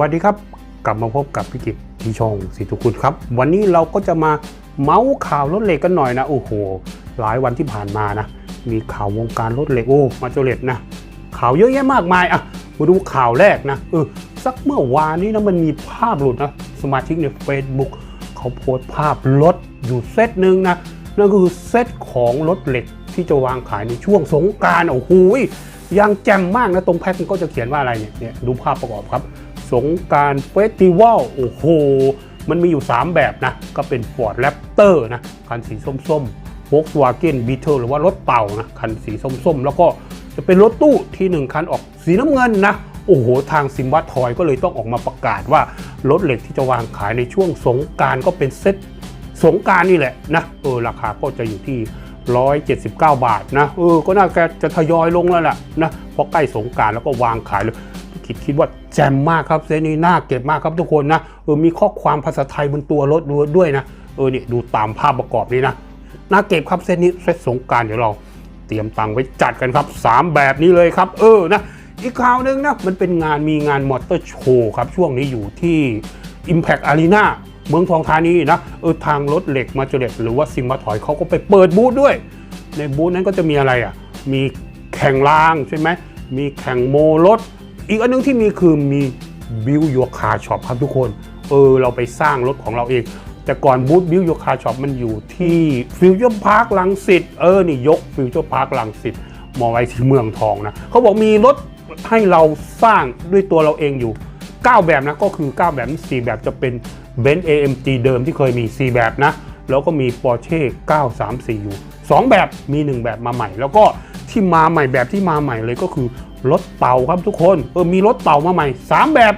วัสดีครับ กลับมาพบกับพี่กิจที่ช่องสีทุกคุณครับ วันนี้เราก็จะมาเมาส์ข่าวรถเหล็กกันหน่อยนะ โอ้โห หลายวันที่ผ่านมานะ มีข่าววงการรถเหล็กโอ้มาโจเลตนะข่าวเยอะแยะมากมายอะมาดูข่าวแรกนะเออสักเมื่อวานนี้นะมันมีภาพหลุดนะสมาชิกใน Facebook เขาโพสต์ภาพรถอยู่เซตหนึ่งนะนั่นคือเซตของรถเหล็กที่จะวางขายในช่วงสงการโอ้โหยังแจ่มมากนะตรงแพ็คมันก็จะเขียนว่าอะไรเนี่ยดูภาพประกอบครับ สงการเฟสติวัลโอ้โห มันมีอยู่ 3 แบบนะ ก็เป็น Ford Raptor นะ คันสีส้มๆ Volkswagen Beetle หรือว่ารถเต่านะ คันสีส้มๆ แล้วก็จะเป็นรถตู้ที่ 1 คันออกสีน้ำเงินนะโอ้โห ทางซิมวัตทอยก็เลยต้องออกมาประกาศว่ารถเหล็กที่จะวางขายในช่วงสงการก็เป็นเซ็ตสงการนี่แหละนะเออราคาก็จะอยู่ที่ 179 บาทนะเออก็น่าจะทยอยลงแล้วแหละนะเพราะใกล้สงการแล้วก็วางขายเลย คิดคิดว่าแจ่มมากครับเซตนี้น่าเก็บมากครับทุกคนนะเออมีข้อความภาษาไทยบนตัวรถด้วยนะเออเนี่ยดูตามภาพประกอบนี้นะน่าเก็บครับเซตนี้เซตสงการเดี๋ยวเราเตรียมตังไว้จัดกันครับ 3 แบบนี้เลยครับ เออนะอีกข่าวหนึ่งนะมันเป็นงานมีงานมอเตอร์โชว์ครับ ช่วงนี้อยู่ที่ Impact Arena เมืองทองธานีนะเออทางรถเหล็กมาเจเลตหรือว่าซิมมาถอยเขาก็ไปเปิดบูธด้วย ในบูธนั้นก็จะมีอะไรอะ มีแข่งรางใช่ไหมมีแข่งโมรถ อีกอันนึงที่มีคือมี Build Your Car Shop ครับทุกคน เออ เราไปสร้างรถของเราเอง แต่ก่อนบูธ Build Your Car Shop มันอยู่ที่ฟิวเจอร์พาร์คลังสิตเออ นี่ยกฟิวเจอร์พาร์คลังสิตมาไว้ที่เมืองทองนะ เขาบอกมีรถให้เราสร้างด้วยตัวเราเองอยู่ 9 แบบนะ ก็คือ 9 แบบ 4 แบบจะเป็น Benz AMG เดิมที่เคยมี 4 แบบนะ แล้วก็มี Porsche 934 อยู่ 2 แบบมี 1 แบบมาใหม่ แล้วก็ที่มาใหม่แบบที่มาใหม่เลยก็คือ รถเต่าครับทุกคนเออมีรถเต่ามาใหม่ 3 แบบ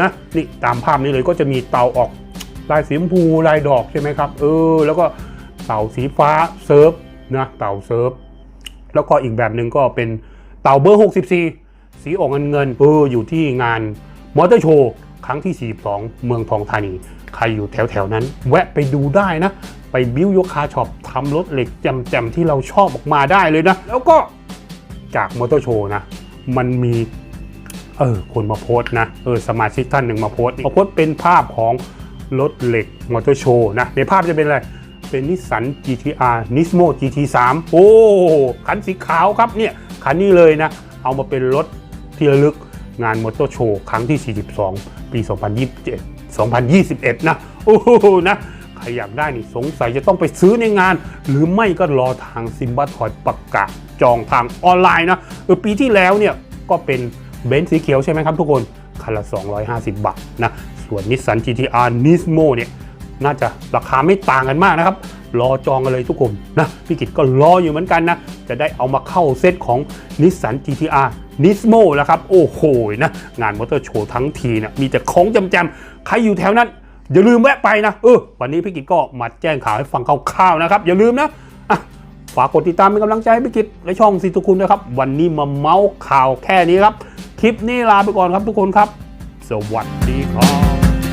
นะนี่ตามภาพนี้เลยก็จะมีเต่าออกลายสีชมพูลายดอกใช่ไหมครับเออแล้วก็เต่าสีฟ้าเซิร์ฟนะเต่าเซิร์ฟแล้วก็อีกแบบหนึ่งก็เป็นเต่าเบอร์ 64 สีออกเงินเงินเอออยู่ที่งานมอเตอร์โชว์ครั้งที่ 42 เมืองทองธานี ใครอยู่แถวๆนั้น แวะไปดูได้นะ ไปบิวยกคาช็อปทำรถเหล็กแจ่มๆที่เราชอบออกมาได้เลยนะ แล้วก็จากมอเตอร์โชว์นะ มันมีเออคนมาโพสนะเออสมาชิกท่านหนึ่งมาโพสมาโพสเป็นภาพของรถเหล็กมอเตอร์โชว์นะในภาพจะเป็นอะไรเป็นนิสสัน GTR Nismo GT3 โอ้คันสีขาวครับเนี่ยคันนี้เลยนะ เอามาเป็นรถที่ระลึกงานมอเตอร์โชว์ครั้งที่ 42 ปี 2027 2021 นะ โอ้โหนะ ครอยากได้นี่สงสัยจะต้องไปซื้อในงาน หรือไม่ก็รอทางซิมบัตทอยประกาศจองทางออนไลน์นะเออปีที่แล้วเนี่ยก็เป็นเบนซ์สีเขียวใช่ไหมครับทุกคนคันละ 250 บาทนะ ส่วนนิสสัน GTR Nismo เนี่ยน่าจะราคาไม่ต่างกันมากนะครับ รอจองกันเลยทุกคนนะพี่กิตก็รออยู่เหมือนกันนะ จะได้เอามาเข้าเซตของ Nissan GTR Nismo แล้วครับ โอ้โหนะ งานมอเตอร์โชว์ทั้งทีนะมีแต่ของจำๆใครอยู่แถวนั้น อย่าลืมแวะไปนะเออวันนี้พี่กิตก็มาแจ้งข่าวให้ฟังคร่าวๆนะครับ อย่าลืมนะอะฝากกดติดตามเป็นกำลังใจให้พี่กิตและช่องสิทุคุณนะครับ วันนี้มาเมาส์ข่าวแค่นี้ครับ คลิปนี้ลาไปก่อนครับทุกคนครับ สวัสดีครับ